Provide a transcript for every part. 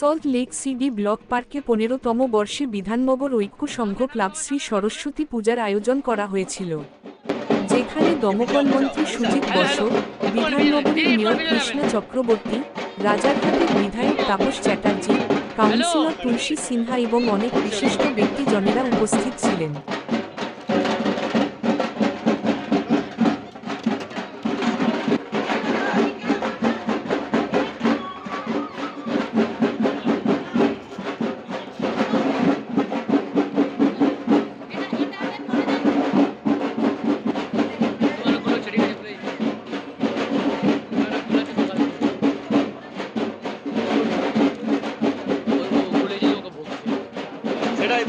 Salt lake CD block পার্কে পনেরোতম বর্ষে বিধাননগর ঐক্য সংঘ ক্লাব শ্রী সরস্বতী পূজার আয়োজন করা হয়েছিল, যেখানে দমকল মন্ত্রী সুজিত বসু বিধাননগরের মেয়র কৃষ্ণা চক্রবর্তী, রাজারহাটের বিধায়ক তাপস চ্যাটার্জি, কাউন্সিলর তুলসী সিনহা এবং অনেক বিশিষ্ট ব্যক্তিজনেরা উপস্থিত ছিলেন। সেটাই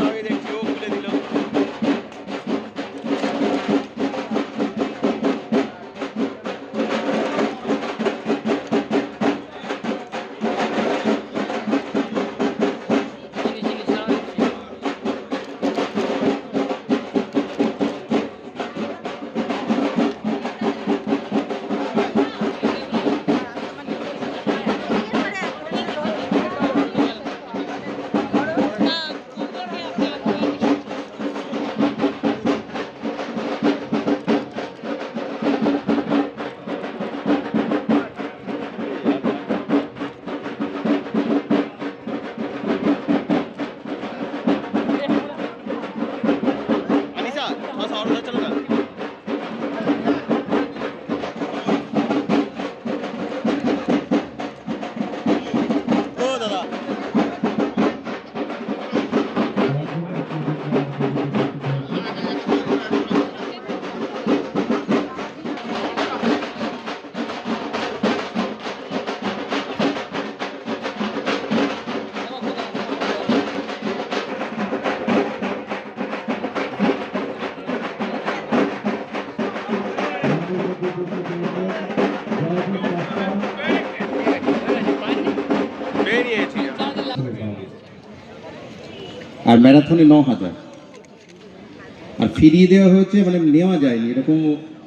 ম্যারাথনে ন হাজার। আর ফিরিয়ে দেওয়া হয়েছে মানে নেওয়া যায়নি এরকম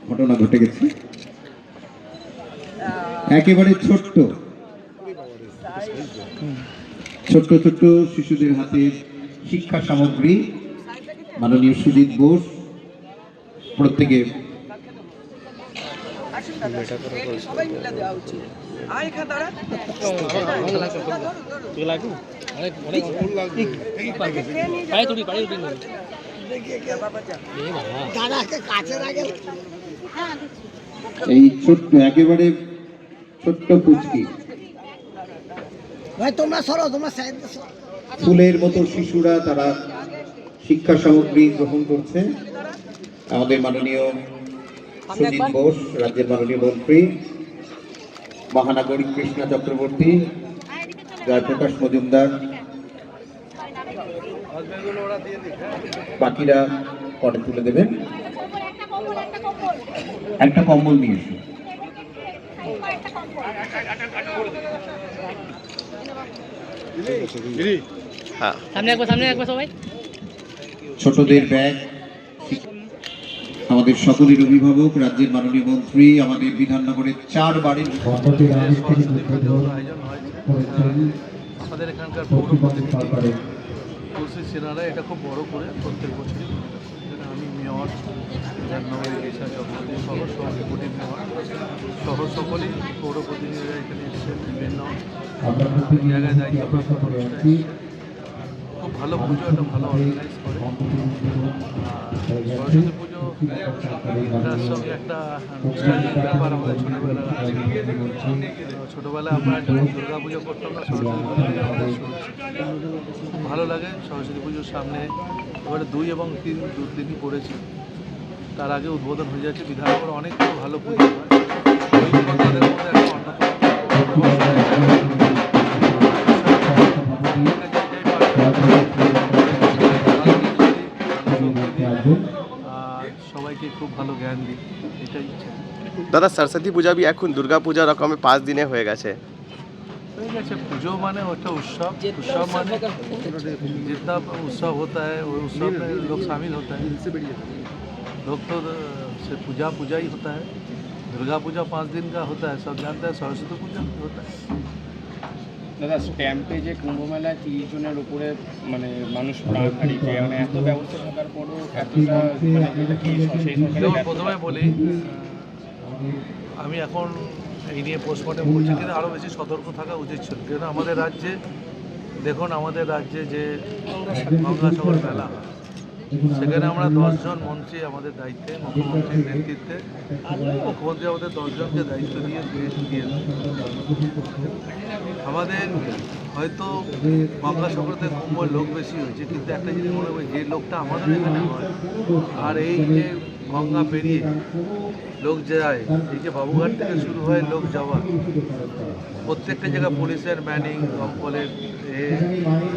ঘটনা ঘটে গেছে। একেবারে ছোট্ট। ছোট্ট ছোট্ট শিশুদের হাতে শিক্ষা সামগ্রী মাননীয় সুজিত বোস প্রত্যেকে এই ছোট্ট একেবারে ছোট্ট পুচকি। ভাই তোমরা সরো তোমরা ফুলের মতো শিশুরা তারা শিক্ষা সামগ্রী গ্রহণ করছে। আমাদের মাননীয় সুজিত বোস রাজ্যের মাননীয় মন্ত্রী মহানাগরিক কৃষ্ণা চক্রবর্তী জয়প্রকাশ মজুমদার বাকিরা পরে তুলে দেবেন একটা কম্বল নিয়ে এসো। হ্যাঁ। সামনে একবার সামনে একবার সবাই। ছোটদের ব্যাগ। আমাদের সকলের অভিভাবক রাজ্যের মাননীয় মন্ত্রী আমাদের বিধাননগরের চার বাড়ির আমাদের এখানকার পৌর প্রতিনিধি তুলসী সিনহারা এটা খুব বড় করে প্রত্যেক আমি মেয়র বিধাননগর এশিয়া চক্রবর্তী সহ সহ ডেপুটি মেয়র সহ সকলেই পৌর প্রতিনিধিরা এখানে এসেছেন বিভিন্ন জায়গায়। খুব ভালো পুজো, একটা ভালো অর্গানাইজ করে। সরস্বতী পুজো একটা ব্যাপার আমাদের ছোটোবেলার আছে আমরা যখন দুর্গা পুজো করতাম সরস্বতী পুজো আমাদের খুব ভালো লাগে সরস্বতী পুজোর সামনে। এবারে দুই এবং তিন, দু দিনই পড়েছে। তার আগে উদ্বোধন হয়ে যাচ্ছে বিধাননগর অনেক ভালো পুজো হয়। তাদের মধ্যে একটা অন্যতম ভালো জ্ঞান দিই এটাই ইচ্ছা দাদা সরস্বতী পূজা भी এখন দুর্গা পূজা রকমে পাঁচ দিনে হয়ে গেছে হয়ে গেছে পুজো মানে ওটা उत्सव उत्सव माने जितना उत्सव होता है वो उत्सव में लोग शामिल होता है लोग तो अ, से पूजा पूजा ही होता है दुर्गा पूजा पाँच दिन का होता है सब जानते हैं सरस्वती पूजा भी होता है দাদা স্ট্যাম্পে যে কুম্ভ মেলায় তিরিশ জনের উপরে মানে মানুষ প্রাণ হারিয়েছে মানে এত ব্যবস্থা থাকার পরও এতটা মানে? প্রথমে বলি আমি এখন এই নিয়ে পোস্টমর্টম করছি কিন্তু আরও বেশি সতর্ক থাকা উচিত ছিল কিন্তু আমাদের রাজ্যে দেখুন আমাদের রাজ্যে যে গঙ্গাসাগর মেলা হয় সেখানে আমরা দশজন মন্ত্রী আমাদের দায়িত্বে, মুখ্যমন্ত্রীর নেতৃত্বে, মুখ্যমন্ত্রী আমাদের দশজনকে দায়িত্ব দিয়ে দিয়ে দিয়ে আমাদের হয়তো গঙ্গাসাগরতে কুম্ভ লোক বেশি হয়েছে, কিন্তু একটা জিনিস মনে হয় যে লোকটা আমাদের এখানে হয়, আর এই যে গঙ্গা পেরিয়ে লোক যায়, এই যে বাবুঘাট থেকে শুরু হয় লোক যাওয়া, প্রত্যেকটা জায়গায় পুলিশের ম্যানিং, দমকলের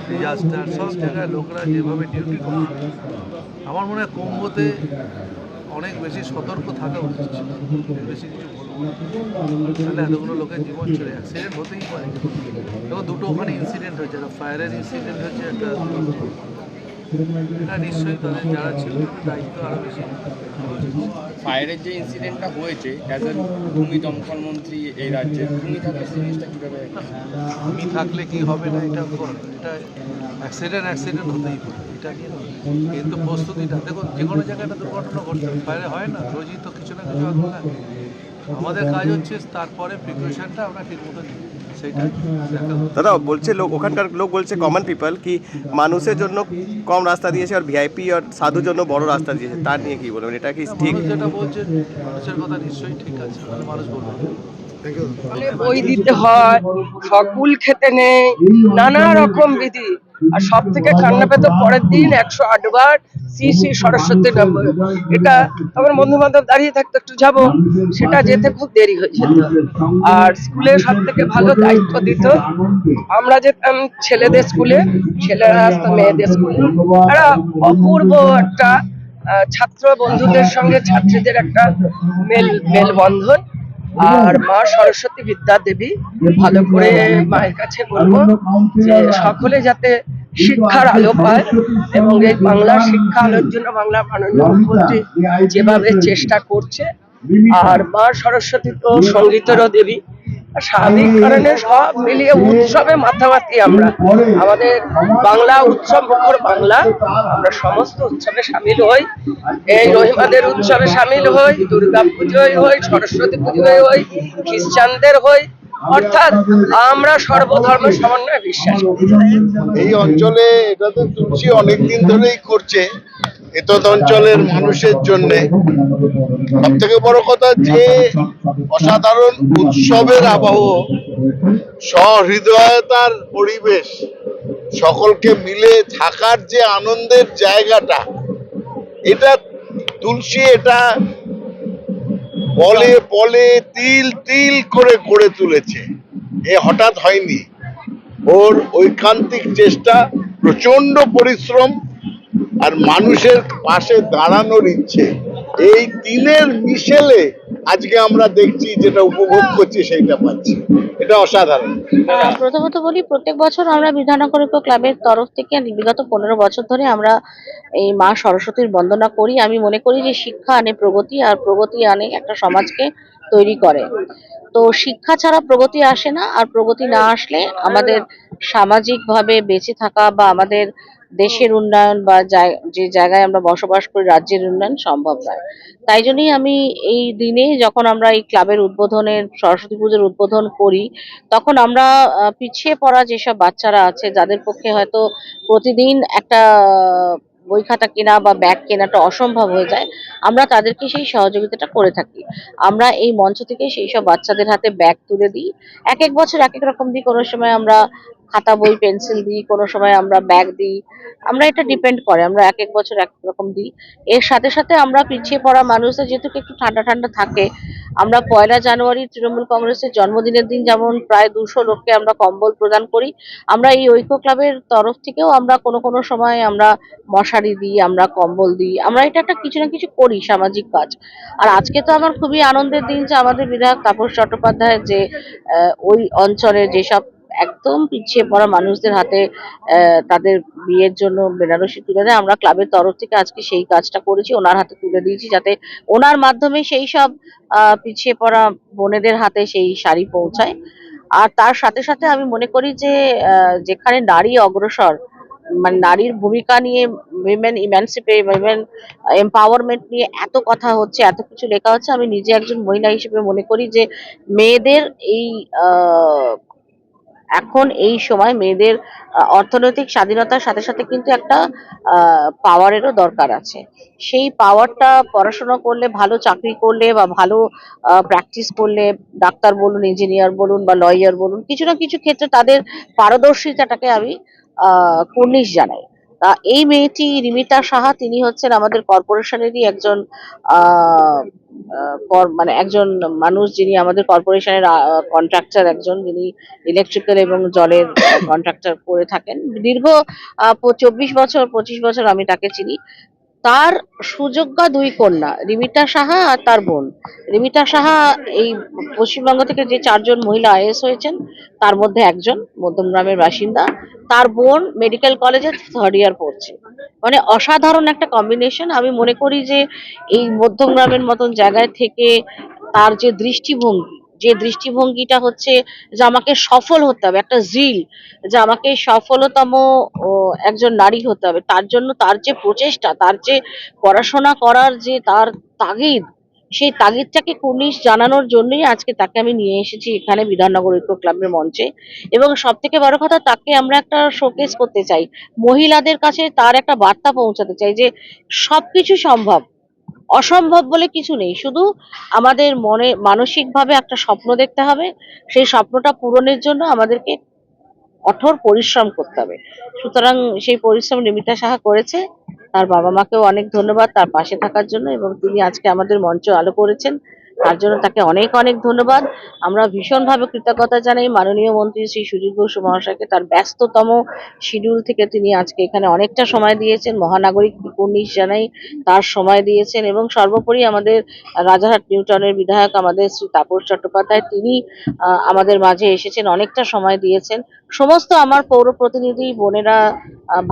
ডিজাস্টার সব জায়গায় লোকরা যেভাবে ডিউটি করে। আমার মনে হয় কুম্ভতে অনেক বেশি সতর্ক থাকা উচিত ছিল। বেশি কিছু বলব। তাহলে এতগুলো লোকের জীবন চলে অ্যাক্সিডেন্ট হতেই পারে এবং দুটো ওখানে ইনসিডেন্ট হয়েছে, একটা ফায়ারের ইনসিডেন্ট হয়েছে, একটা এটা নিশ্চয়ই তাদের যারা ছিল দায়িত্ব আরও বেশি ফায়ারের যে ইনসিডেন্টটা হয়েছে অ্যাজ এ ভূমি দমকল মন্ত্রী এই রাজ্যে তুমি থাকলে জিনিসটা কীভাবে আমি থাকলে কি হবে না? এটা এটা অ্যাক্সিডেন্ট অ্যাক্সিডেন্ট হতেই পারে। এটা নিয়ে কিন্তু প্রস্তুতিটা। দেখুন, যে কোনো জায়গায় একটা দুর্ঘটনা পারে। বাইরে হয় না, রোজই তো কিছু না কিছু আমাদের কাজ হচ্ছে, তারপরে প্রিপারেশনটা আমরা ঠিক মতো নিই। দাদা বলছে লোক ওখানকার লোক বলছে কমন পিপল কি মানুষের জন্য কম রাস্তা দিয়েছে আর ভিআইপি আর সাধুর জন্য বড় রাস্তা দিয়েছে তার নিয়ে কি বলবেন? এটা কি ঠিক? যেটা বলছে মানুষের কথা নিশ্চয়ই ঠিক আছে মানে মানুষ বলবে। বই দিতে হয় সকল খেতে নেই নানা রকম বিধি। আর সব থেকে কান্না পেতে পরের দিন একশো আটবার শ্রী শ্রী সরস্বতী নাম। এটা তখন বন্ধু বান্ধব দাঁড়িয়ে থাকতো, একটু যাব। সেটা যেতে খুব দেরি হয়ে যেত। আর স্কুলে সব থেকে ভালো দায়িত্ব দিত, আমরা যেতাম ছেলেদের স্কুলে, ছেলেরা আসতো মেয়েদের স্কুলে। একটা অপূর্ব একটা ছাত্র বন্ধুদের সঙ্গে ছাত্রীদের একটা মেল, মেলবন্ধন। আর মা সরস্বতী বিদ্যা দেবী ভালো করে মায়ের কাছে বলব যে সকলে যাতে শিক্ষার আলো পায় এবং এই বাংলা শিক্ষা আলোর জন্য বাংলা মাননীয় মুখ্যমন্ত্রী যেভাবে চেষ্টা করছে, আর মা সরস্বতী তো সঙ্গীতেরও দেবী স্বাভাবিক কারণে সব মিলিয়ে উৎসবে মাথামাতি আমরা। আমাদের বাংলা উৎসব মুখর বাংলা। আমরা সমস্ত উৎসবে সামিল হই। এই রহিমাদের উৎসবে সামিল হই দুর্গা পুজোয় হই, সরস্বতী পুজোয় হই, খ্রিস্টানদের হই। অর্থাৎ আমরা সর্বধর্ম সমন্বয়ে বিশ্বাস এই অঞ্চলে এটা তো তুলসী অনেকদিন ধরেই করছে। এতদ অঞ্চলের মানুষের জন্য। সব থেকে বড় কথা যে অসাধারণ উৎসবের আবহ, সহৃদয়তার পরিবেশ, সকলকে মিলে থাকার যে আনন্দের জায়গাটা, এটা তুলসী, এটা বলে বলে, তিল তিল করে গড়ে তুলেছে। এ হঠাৎ হয়নি। ওর ঐকান্তিক চেষ্টা প্রচণ্ড পরিশ্রম আর মানুষের পাশে দাঁড়ানোর ইচ্ছে। এই তিনের মিশেলে আজকে আমরা দেখছি যেটা উপভোগ করছি সেইটা পাচ্ছি। এটা অসাধারণ। প্রথমত বলি, প্রত্যেক বছর আমরা বিধাননগর ক্লাবের তরফ থেকে বিগত পনেরো বছর ধরে আমরা এই মা সরস্বতীর বন্দনা করি। আমি মনে করি যে শিক্ষা আনে প্রগতি, আর প্রগতি আনে একটা সমাজকে তৈরি করে। তো শিক্ষা ছাড়া প্রগতি আসে না, আর প্রগতি না আসলে আমাদের সামাজিকভাবে বেঁচে থাকা বা আমাদের দেশের উন্নয়ন বা যে জায়গায় আমরা বসবাস করি রাজ্যের উন্নয়ন সম্ভব নয়। তাই জন্যই আমি এই দিনে যখন আমরা এই ক্লাবের উদ্বোধনের সরস্বতী পুজোর উদ্বোধন করি তখন আমরা পিছিয়ে পড়া যেসব বাচ্চারা আছে যাদের পক্ষে হয়তো প্রতিদিন একটা বই খাতা কেনা বা ব্যাগ কেনাটা অসম্ভব হয়ে যায় আমরা তাদেরকে সেই সহযোগিতাটা করে থাকি। আমরা এই মঞ্চ থেকে সেই সব বাচ্চাদের হাতে ব্যাগ তুলে দিই। এক এক বছর এক এক রকম দিই কোনো সময় আমরা খাতা, বই, পেন্সিল দিই, কোনো সময় আমরা ব্যাগ দিই। আমরা এটা ডিপেন্ড করে, আমরা এক এক বছর এক রকম দিই। এর সাথে সাথে আমরা পিছিয়ে পড়া মানুষদের যেহেতু একটু ঠান্ডা ঠান্ডা থাকে, আমরা পয়লা জানুয়ারি তৃণমূল কংগ্রেসের জন্মদিনের দিন যেমন প্রায় দুশো লোককে আমরা কম্বল প্রদান করি, আমরা এই ঐক্য ক্লাবের তরফ থেকেও আমরা কোনো কোনো সময় আমরা মশারি দিই, আমরা কম্বল দিই, আমরা এটা একটা কিছু না কিছু করি, সামাজিক কাজ। আর আজকে তো আমার খুবই আনন্দের দিন যে আমাদের বিধায়ক তাপস চট্টোপাধ্যায় যে ওই অঞ্চলে যেসব একদম পিছিয়ে পড়া মানুষদের হাতে তাদের বিয়ের জন্য বেনারসি তুলে দেয়। আমরা ক্লাবের তরফ থেকে আজকে সেই কাজটা করেছি, ওনার হাতে তুলে দিয়েছি যাতে ওনার মাধ্যমে সেই সব পিছিয়ে পড়া বোনেদের হাতে সেই শাড়ি পৌঁছায়। আর তার সাথে সাথে আমি মনে করি যে যেখানে নারী অগ্রসর মানে নারীর ভূমিকা নিয়ে উইমেন ইম্যানসিপে উইমেন এম্পাওয়ারমেন্ট নিয়ে এত কথা হচ্ছে, এত কিছু লেখা হচ্ছে, আমি নিজে একজন মহিলা হিসেবে মনে করি যে, মেয়েদের এই এখন এই সময় মেয়েদের অর্থনৈতিক স্বাধীনতার সাথে সাথে কিন্তু একটা পাওয়ারেরও দরকার আছে। সেই পাওয়ারটা পড়াশোনা করলে, ভালো চাকরি করলে বা ভালো প্র্যাকটিস করলে, ডাক্তার বলুন ইঞ্জিনিয়ার বলুন বা লয়ার বলুন, কিছু না কিছু ক্ষেত্রে তাদের পারদর্শিতাটাকে আমি কুর্নিশ জানাই। এই মেয়েটি রিমিতা সাহা, তিনি হচ্ছেন আমাদের কর্পোরেশনেরই একজন মানে একজন মানুষ যিনি আমাদের কর্পোরেশনের কন্ট্রাক্টর একজন, যিনি ইলেকট্রিক্যাল এবং জলের কন্ট্রাক্টর করে থাকেন। দীর্ঘ চব্বিশ বছর, পঁচিশ বছর আমি তাকে চিনি। তার সুযোগ্যা দুই কন্যা রিমিতা সাহা আর তার বোন। রিমিতা সাহা এই পশ্চিমবঙ্গ থেকে যে চারজন মহিলা আইএস হয়েছেন, তার মধ্যে একজন মধ্যমগ্রামের বাসিন্দা। তার বোন মেডিকেল কলেজে থার্ড ইয়ার পড়ছে। মানে অসাধারণ একটা কম্বিনেশন আমি মনে করি যে এই মধ্যমগ্রামের মতন জায়গায় থেকে তার যে দৃষ্টিভঙ্গি যে দৃষ্টিভঙ্গিটা হচ্ছে যে আমাকে সফল হতে হবে, একটা জিল যে আমাকে সফলতম একজন নারী হতে হবে। তার জন্য তার যে প্রচেষ্টা, তার যে পড়াশোনা করার যে তার তাগিদ, সেই তাগিদটাকে কুর্নিশ জানানোর জন্যই আজকে তাকে আমি নিয়ে এসেছি এখানে বিধাননগর ঐক্য ক্লাবের মঞ্চে। এবং সব থেকে বড় কথা, তাকে আমরা একটা শোকেস করতে চাই। মহিলাদের কাছে তার একটা বার্তা পৌঁছাতে চাই যে সবকিছু সম্ভব। অসম্ভব বলে কিছু নেই। শুধু আমাদের মনে মানসিকভাবে একটা স্বপ্ন দেখতে হবে। সেই স্বপ্নটা পূরণের জন্য আমাদেরকে কঠোর পরিশ্রম করতে হবে। সুতরাং সেই পরিশ্রম নিমিতা সাহা করেছে। তার বাবা মাকেও অনেক ধন্যবাদ তার পাশে থাকার জন্য এবং তিনি আজকে আমাদের মঞ্চ আলো করেছেন। তার জন্য তাকে অনেক অনেক ধন্যবাদ। আমরা ভীষণভাবে কৃতজ্ঞতা জানাই মাননীয় মন্ত্রী শ্রী সুজিত বসু মহাশয়কে তার ব্যস্ততম শিডিউল থেকে তিনি আজকে এখানে অনেকটা সময় দিয়েছেন। মহানাগরিক কুর্নিশ জানাই তার সময় দিয়েছেন এবং সর্বোপরি আমাদের রাজারহাট নিউটনের বিধায়ক আমাদের শ্রী তাপস চট্টোপাধ্যায়, তিনি আমাদের মাঝে এসেছেন, অনেকটা সময় দিয়েছেন। সমস্ত আমার পৌর প্রতিনিধি, বোনেরা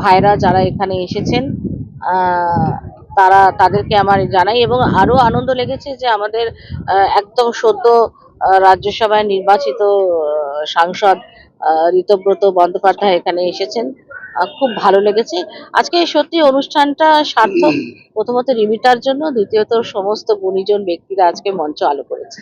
ভাইরা যারা এখানে এসেছেন তারা তাদেরকে আমার জানাই এবং আরও আনন্দ লেগেছে যে আমাদের একদম সদ্য রাজ্যসভায় নির্বাচিত সাংসদ ঋতব্রত বন্দ্যোপাধ্যায় এখানে এসেছেন। খুব ভালো লেগেছে। আজকে সত্যি অনুষ্ঠানটা সার্থক। প্রথমত রিমিটার জন্য, দ্বিতীয়ত সমস্ত গুণীজন ব্যক্তিরা আজকে মঞ্চ আলো করেছে।